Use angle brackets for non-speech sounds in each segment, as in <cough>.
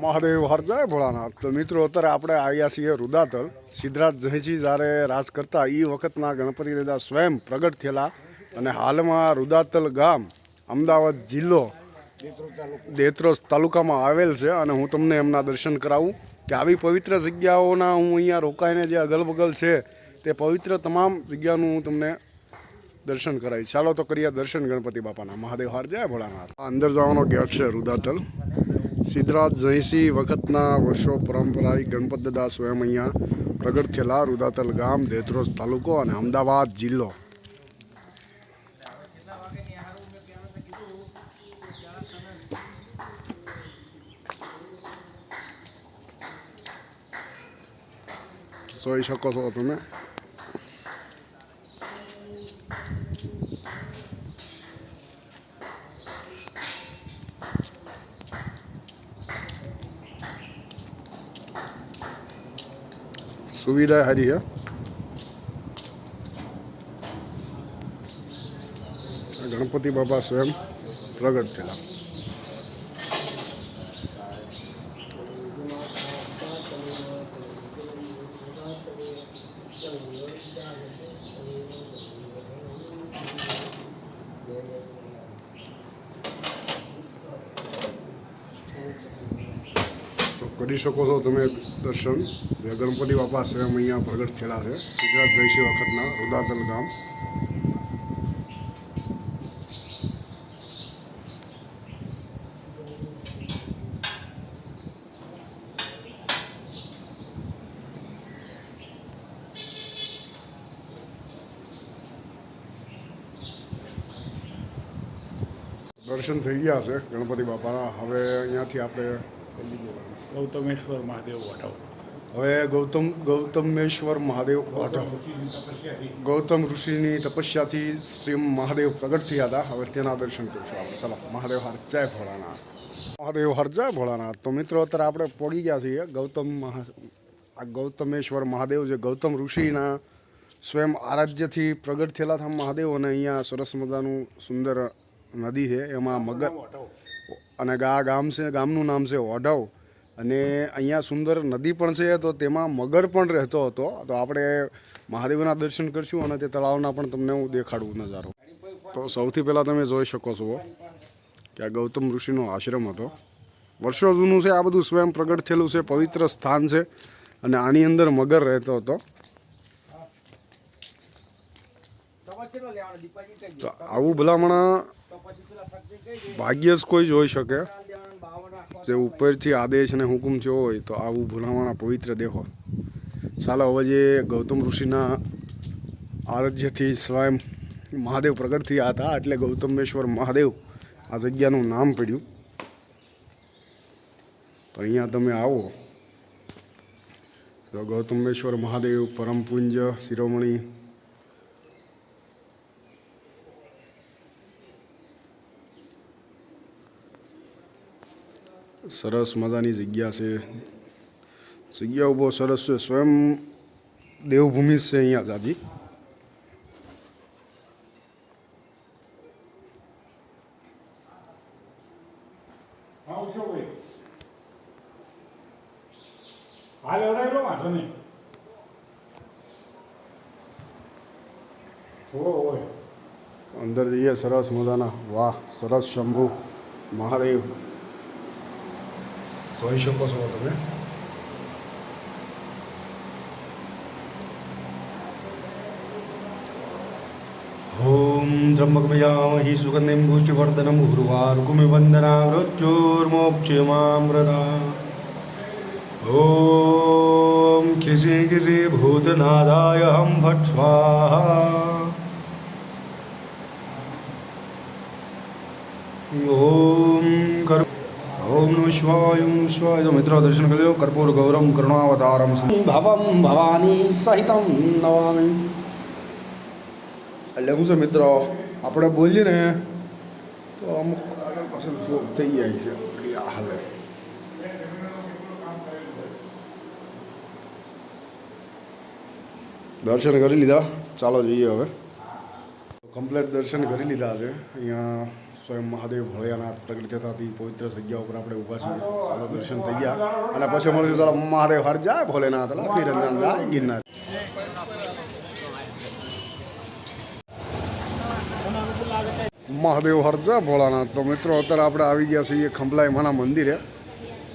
મહાદેવ હર જય ભોળાનાથ. તો મિત્રો, અત્યારે આપણે આવ્યા છીએ રુદાતલ. સિદ્ધરાજ જયસિંહ જ્યારે રાજ કરતા એ વખતના ગણપતિ દાદા સ્વયં પ્રગટ થયેલા. અને હાલમાં રુદાતલ ગામ, અમદાવાદ જિલ્લો, દેત્રોસ તાલુકામાં આવેલ છે. અને હું તમને એમના દર્શન કરાવું કે આવી પવિત્ર જગ્યાઓના હું અહીંયા રોકાઈને જે અગલ બગલ છે, તે પવિત્ર તમામ જગ્યાનું હું તમને દર્શન કરાવી ચાલો તો કરીએ દર્શન ગણપતિ બાપાના. મહાદેવ હાર જય ભોળાનાથ. અંદર જવાનો ગેટ છે રુદાતલ. સિદ્ધરાજ જયસિંહ વખતના વર્ષો પરંપરાગત ગણપત દાદા સ્વયં અહીંયા પ્રગટ થયેલા રુદાતલ ગામ દેત્રોજ તાલુકો અને અમદાવાદ જિલ્લો. જોઈ શકો છો તમે. સુવિધા સારી છે ગણપતિ બાપા સ્વયં પ્રગટ થયેલા તો કરી શકો છો તમે દર્શન, જે ગણપતિ બાપા સ્વયં અહીંયા પ્રગટ થયેલા છે. ગુજરાત જયસિંહ વખતના રુદાતલ ગામ. દર્શન થઈ ગયા છે ગણપતિ બાપાના. હવે અહીંયાથી આપણે ગૌતમેશ્વર મહાદેવ વાઢવ હવે ગૌતમ, ગૌતમેશ્વર મહાદેવ વાઢવ ગૌતમ ઋષિની તપસ્યાથી શ્રી મહાદેવ પ્રગટ થયા હતા. હવે તેના દર્શન કરીશું આપણે. ચાલો, મહાદેવ હર, જય ભોળાનાથ. મહાદેવ હર, જય ભોળાનાથ. તો મિત્રો, અત્યારે આપણે પહોંચી ગયા છીએ ગૌતમ આ ગૌતમેશ્વર મહાદેવ જે ગૌતમ ઋષિના સ્વયં આરાધ્યથી પ્રગટ થયેલા હતા મહાદેવ અને અહીંયા સરસ મજાનું સુંદર નદી છે. એમાં મગર અને આ ગામ છે, ગામનું નામ છે ઓઢવ. અને અહીંયા સુંદર નદી પણ છે, તો તેમાં મગર પણ રહેતો હતો. તો આપણે મહાદેવના દર્શન કરશું અને તે તળાવના પણ તમને હું દેખાડું નજારો. તો સૌથી પહેલાં તમે જોઈ શકો છો કે આ ગૌતમ ઋષિનો આશ્રમ હતો. વર્ષો જૂનું છે, આ બધું સ્વયં પ્રગટ થયેલું છે, પવિત્ર સ્થાન છે અને આની અંદર મગર રહેતો હતો. તો આવું ભલામણ ભાગ્ય જ કોઈ જોઈ શકે. જે ઉપરથી આદેશ અને હુકુમ થયો હોય તો આવું ભૂલાવાના પવિત્ર દેખો ચાલો હવે જે ગૌતમ ઋષિના આરાધ્યથી સ્વયં મહાદેવ પ્રગટ થયા હતા એટલે ગૌતમેશ્વર મહાદેવ આ જગ્યાનું નામ પડ્યું. તો અહીંયા તમે આવો. તો ગૌતમેશ્વર મહાદેવ પરમ પૂજ્ય શિરોમણી સરસ મજાની જગ્યા છે. જગ્યાઓ બહુ સરસ છે. સ્વયં દેવભૂમિ છે અહીંયા જાજી. હાલ એવડાયેલો વાંધો નહીં. હોય હોય. અંદર જઈએ સરસ મજાના. વાહ સરસ Shambhu. Mahadev. Soy Choco Sobatome. ॐ त्र्यम्बकमयामहि सुगन्धिं पुष्टिवर्धनं उर्वारुकुमिवन्दना मृत्योर्मोक्षमामृता ॐ किसि किसि भूतनादाय हं फट् स्वाहा ઓમ નમઃ શિવાય ઓમ શિવાય તો મિત્રો દર્શન કરી લો કર્પૂર ગૌરમ કરુણાવતારમ ભવમ ભવાની સહિતમ નમામિ એટલે શું છે મિત્રો, આપણે બોલીએ ને, તો અમુક આગળ પાછળ શોખ થઈ જાય છે હાલે. દર્શન કરી લીધા, ચાલો જઈએ હવે. કમ્પ્લેટ દર્શન કરી લીધા છે, અહીંયા સ્વયં મહાદેવ ભોળિયાનાથ પ્રગટ થતાથી પવિત્ર જગ્યા ઉપર આપણે ઊભા છીએ. ચાલો દર્શન થઈ ગયા. અને પછી મળ્યું ચાલો મહાદેવ હર જાય ભોલેનાથ. લક્ષ્મી રંજન. જાય ગિરનાર. મહાદેવ હરજા ભોળાનાથ. તો મિત્રો, અત્યારે આપણે આવી ગયા છીએ ખંભલાઈ માના મંદિરે,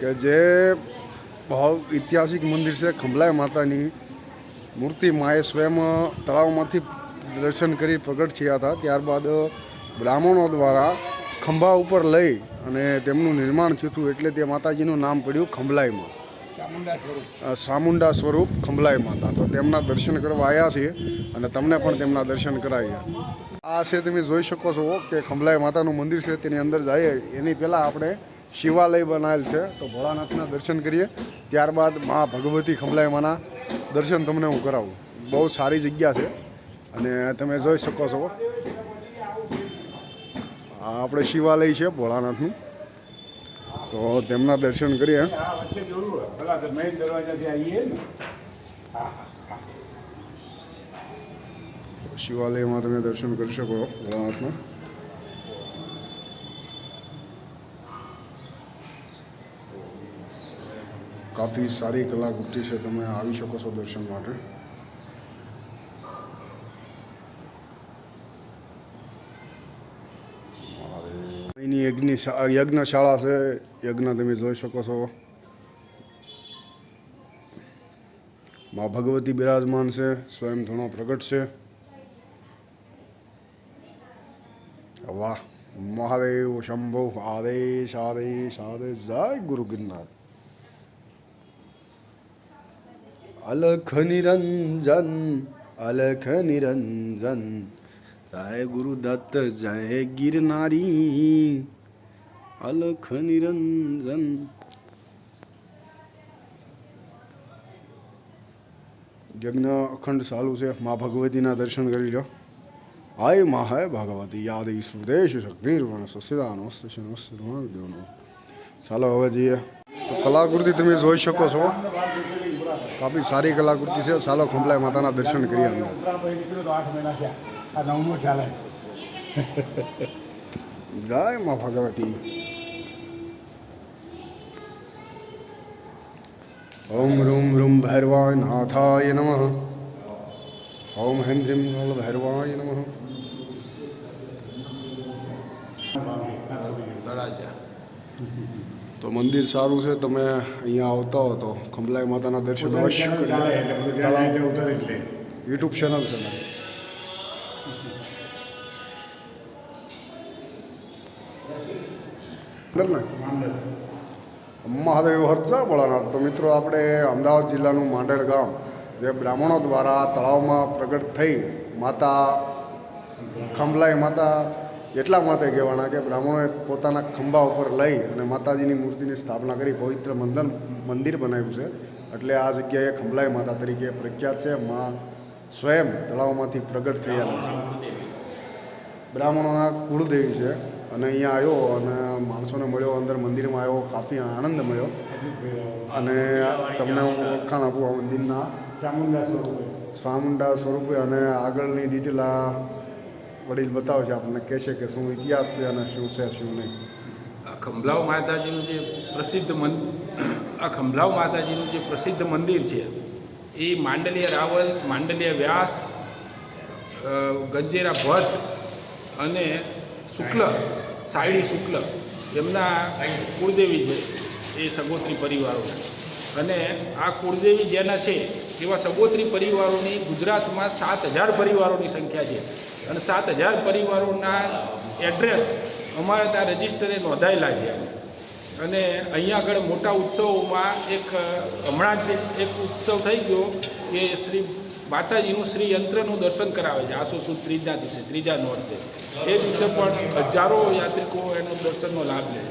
કે જે બહુ ઐતિહાસિક મંદિર છે ખંભલાઈ માતાની. મૂર્તિ માએ સ્વયં તળાવમાંથી દર્શન કરી પ્રગટ થયા હતા. ત્યારબાદ બ્રાહ્મણો દ્વારા ખંભા ઉપર લઈ અને તેમનું નિર્માણ થયું હતું એટલે તે માતાજીનું નામ પડ્યું ખંભલાઈમાં સામુંડા સ્વરૂપ. ખંભલાઈ માતા. તો તેમના દર્શન કરવા આવ્યા છીએ અને તમને પણ તેમના દર્શન કરાવીએ. આ છે તમે જોઈ શકો છો કે ખંભલાઈ માતાનું મંદિર છે તેની અંદર જઈએ એની પહેલાં આપણે શિવાલય બનાવેલ છે તો ભોળાનાથના દર્શન કરીએ. ત્યારબાદ મા ભગવતી ખંભલાઈ માના દર્શન તમને હું કરાવું. બહુ સારી જગ્યા છે અને તમે જોઈ શકો છો આ આપણે શિવાલય છે ભોળાનાથનું. તો તેમના દર્શન કરીએ. શિવાલયમાં તમે દર્શન કરી શકો ભોળાનાથના. કાફી સારી કલાકૃતિ છે, તમે આવી શકો છો દર્શન માટે. એની યજ્ઞ યજ્ઞશાળા છે, યજ્ઞ તમે જોઈ શકો છો. મા ભગવતી બિરાજમાન છે, સ્વયં ધણો પ્રગટ છે. વાહ, મહાદેવ શંભો આદેશ આદેશ આદેશ જય ગુરુ ગિરનાર. અલખ નિરંજન અલખ નિરંજન જય ગુરુ દત્ત જય ગિરનારી, અલખ નિરંજન. યજ્ઞ અખંડ ચાલુ છે. મા ભગવતીના દર્શન કરી લો. હાય મા હાય ભગવતી, યાદ સુદેશ શક્તિર્વણ સસ્યદાન વસ્તુ દેવનો ચાલો હવે જઈએ. તો કલાકૃતિ તમે જોઈ શકો છો. કાફી સારી કલાકૃતિ છે. ચાલો ખંભલાય માતાના દર્શન કરીએ અમે આ નવમો ચાલે જય મા ભગવતી. ઓમ રૂમ રૂમ ભૈરવાય નાથાય નમઃ. ઓમ હેમ હ્રીમ નલ ભૈરવાય નમઃ. તો મંદિર સારું છે તમે અહીંયા આવતા હો તો. ખંભલાઈ માતાના દર્શન અવશ્ય યુટ્યુબ ચેનલ છે મારી. બરાબર ને મહાદેવ હરચા, ભોળાનાથ. તો મિત્રો, આપણે અમદાવાદ જિલ્લાનું માંડેર ગામ, જે બ્રાહ્મણો દ્વારા તળાવમાં પ્રગટ થઈ માતા ખંભલાઈ માતા એટલા માટે કહેવાના કે બ્રાહ્મણોએ પોતાના ખંભા ઉપર લઈ અને માતાજીની મૂર્તિની સ્થાપના કરી, પવિત્ર મંદન, મંદિર બનાવ્યું છે. એટલે આ જગ્યાએ ખંભલાઈ માતા તરીકે પ્રખ્યાત છે. મા સ્વયં તળાવમાંથી પ્રગટ થયેલા છે. બ્રાહ્મણોના કુળદેવી છે. અને અહીંયા આવ્યો અને માણસોને મળ્યો અંદર મંદિરમાં આવ્યો કાફી આનંદ મળ્યો. અને તમને હું ઓળખાણ આપું આ મંદિરના. ચામુંડા સ્વરૂપે. સ્વામુંડા સ્વરૂપે અને આગળની ડિટેલ આ વડીલ બતાવે છે આપણને કહે છે કે શું ઇતિહાસ છે અને શું છે શું નહીં. આ ખંભલાવ માતાજીનું જે પ્રસિદ્ધ મન આ ખંભલાવ માતાજીનું જે પ્રસિદ્ધ મંદિર છે એ માંડલીય રાવલ માંડલીય વ્યાસ ગંજેરા ભટ્ટ અને શુક્લ સાયડી શુક્લ, એમના કુળદેવી છે, એ સગોત્રી પરિવારોના અને આ કુળદેવી જેના છે, એવા સગોત્રી પરિવારોની ગુજરાતમાં સાત હજાર પરિવારોની સંખ્યા છે. અને સાત હજાર પરિવારોના એડ્રેસ અમારે ત્યાં રજિસ્ટરે નોંધાયેલા છે. અને અહીંયા આગળ મોટા ઉત્સવોમાં એક હમણાં જ એક ઉત્સવ થઈ ગયો કે શ્રી માતાજીનું શ્રી યંત્રનું દર્શન કરાવે છે. આસો સુદ ત્રીજના દિવસે, ત્રીજા નોરતે. એ દિવસે પણ હજારો યાત્રિકો એનો દર્શનનો લાભ લે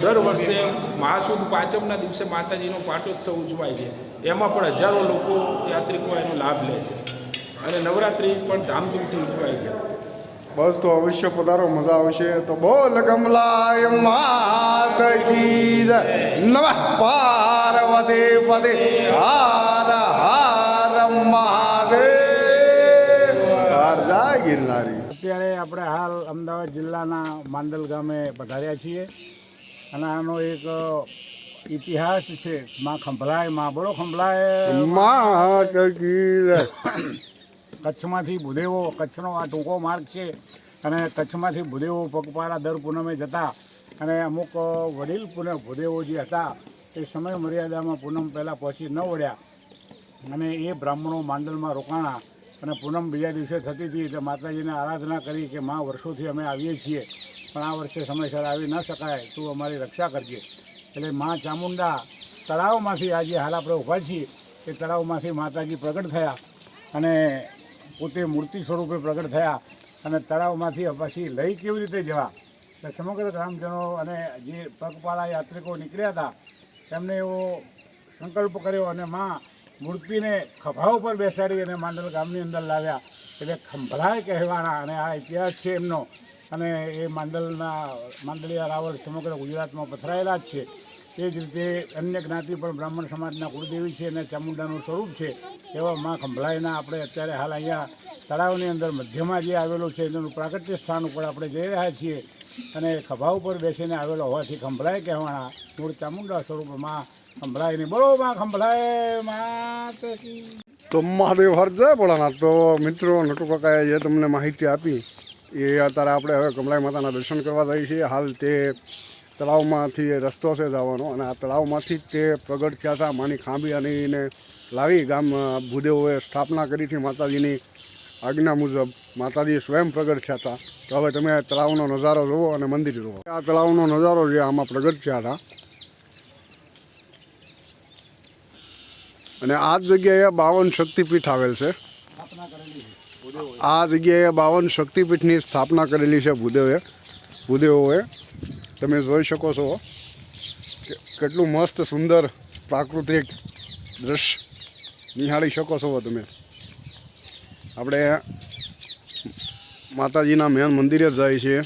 દર વર્ષે મહાસુદ પાંચમના દિવસે માતાજીનો પાટોત્સવ ઉજવાય છે. એમાં પણ હજારો લોકો યાત્રિકો એનો લાભ લે છે. અને નવરાત્રિ પણ ધામધૂમથી ઉજવાય છે. બસ તો અવશ્ય પધારો, મજા આવશે. તો બોલ કમલાય માત કી નમઃ પાર્વતી પદે. હાર હાર. અત્યારે આપણે હાલ અમદાવાદ જિલ્લાના માંડલ ગામે પધાર્યા છીએ. અને આનો એક ઇતિહાસ છે માં ખંભલાયમાં બોલો ખંભલાય. કચ્છમાંથી ભૂદેવો કચ્છનો આ ટૂંકો માર્ગ છે. અને કચ્છમાંથી ભૂદેવો પગપાળા દર પૂનમે જતા અને અમુક વડીલ પુને ભૂદેવો જે હતા એ સમય મર્યાદામાં પૂનમ પહેલાં પહોંચી ન વળ્યા. અને એ બ્રાહ્મણો માંડલમાં રોકાણા અને પૂનમ બીજા દિવસે થતી હતી એટલે માતાજીને આરાધના કરી કે માં વર્ષોથી અમે આવીએ છીએ. પણ આ વર્ષે સમયસર આવી ન શકાય, તું અમારી રક્ષા કરજે. એટલે માં ચામુંડા તળાવમાંથી આજે હાલ આપણે ઊભા છીએ. એ તળાવમાંથી માતાજી પ્રગટ થયા અને પોતે મૂર્તિ સ્વરૂપે પ્રગટ થયા અને તળાવમાંથી પછી લઈ કેવી રીતે જવા? એટલે સમગ્ર ગ્રામજનો અને જે પગપાળા યાત્રિકો નીકળ્યા હતા એમને એવો સંકલ્પ કર્યો અને માં મૂર્તિને ખભા ઉપર બેસાડી અને માંડલ ગામની અંદર લાવ્યા. એટલે ખંભળાય કહેવાના અને આ ઇતિહાસ છે એમનો. અને એ માંડલના, માંડલિયા રાવળ સમગ્ર ગુજરાતમાં પથરાયેલા જ છે. એ જ રીતે અન્ય જ્ઞાતિ પણ બ્રાહ્મણ સમાજના કુળદેવી છે અને ચામુંડાનું સ્વરૂપ છે. એવા માં ખંભળાયના આપણે અત્યારે હાલ અહીંયા તળાવની અંદર મધ્યમાં જે આવેલું છે, એનું પ્રાગટ્ય સ્થાન ઉપર આપણે જઈ રહ્યા છીએ. અને ખભા ઉપર બેસીને આવેલો હોવાથી ખંભળાય કહેવાના મૂળ ચામુંડા સ્વરૂપમાં બોલો માં, ખંભલાય માત તો મહાદેવ હર જય ભોળાનાથ. તો મિત્રો, નટુ કાકાએ જે તમને માહિતી આપી, એ અત્યારે આપણે હવે કમલાઈ માતાના દર્શન કરવા જઈએ છીએ. હાલ તે તળાવમાંથી રસ્તો છે જવાનો અને આ તળાવમાંથી જ તે પ્રગટ થયા હતા. માની ખાંભી અને લાવી ગામ ભૂદેવોએ સ્થાપના કરી હતી માતાજીની આજ્ઞા મુજબ. માતાજી સ્વયં પ્રગટ થયા હતા. તો હવે તમે તળાવનો નજારો જુઓ અને મંદિર જુઓ. આ તળાવનો નજારો જે આમાં પ્રગટ થયા હતા અને આ જગ્યાએ બાવન શક્તિપીઠ આવેલ છે. આ જગ્યાએ બાવન શક્તિપીઠની સ્થાપના કરેલી છે ભૂદેવે. ભૂદેવોએ. તમે જોઈ શકો છો કેટલું મસ્ત, સુંદર, પ્રાકૃતિક દ્રશ્ય નિહાળી શકો છો તમે. આપણે માતાજીના મેન મંદિરે જાય છે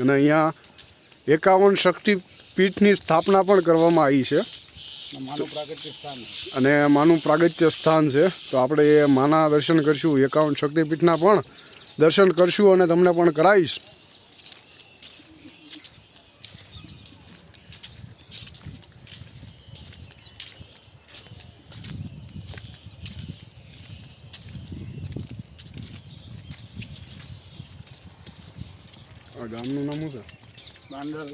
અને અહીંયા એકાવન શક્તિપીઠની સ્થાપના પણ કરવામાં આવી છે. અને માનું પ્રાગત્ય સ્થાન છે. તો આપણે એ માના દર્શન કરશું એકાવન શક્તિપીઠના પણ દર્શન કરશું અને તમને પણ કરાવીશ. આ ગામનું નામ શું છે? માંડલ.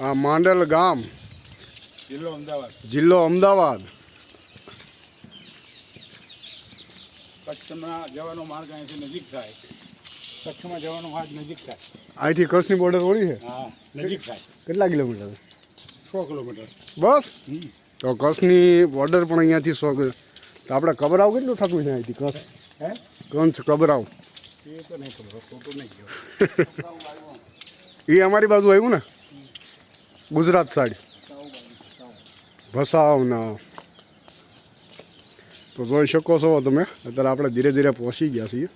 આ માંડલ ગામ. જિલ્લો અમદાવાદ. જિલ્લો અમદાવાદ. કચ્છમાં જવાનો માર્ગ અહીંથી નજીક થાય. કચ્છમાં જવાનો માર્ગ નજીક થાય. અહીંથી કચ્છની બોર્ડર ઓળી છે? હા નજીક થાય. કેટલા કિલોમીટર? સો કિલોમીટર. બસ? તો કચ્છની બોર્ડર પણ અહીંયાથી સો તો આપણે કબરાવ કેટલું થતું છે અહીંથી કચ્છ? હે? કંચ કબરાવ. એ તો નહીં ખબર ખોટું નહીં કહેવાય. <laughs> એ અમારી બાજુ આવ્યું ને? ગુજરાત સાઈડ ભસાવના. તો જોઈ શકો છો તમે, અત્યારે આપણે ધીરે ધીરે પહોંચી ગયા છીએ.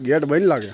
ગેટ બંધ લાગે.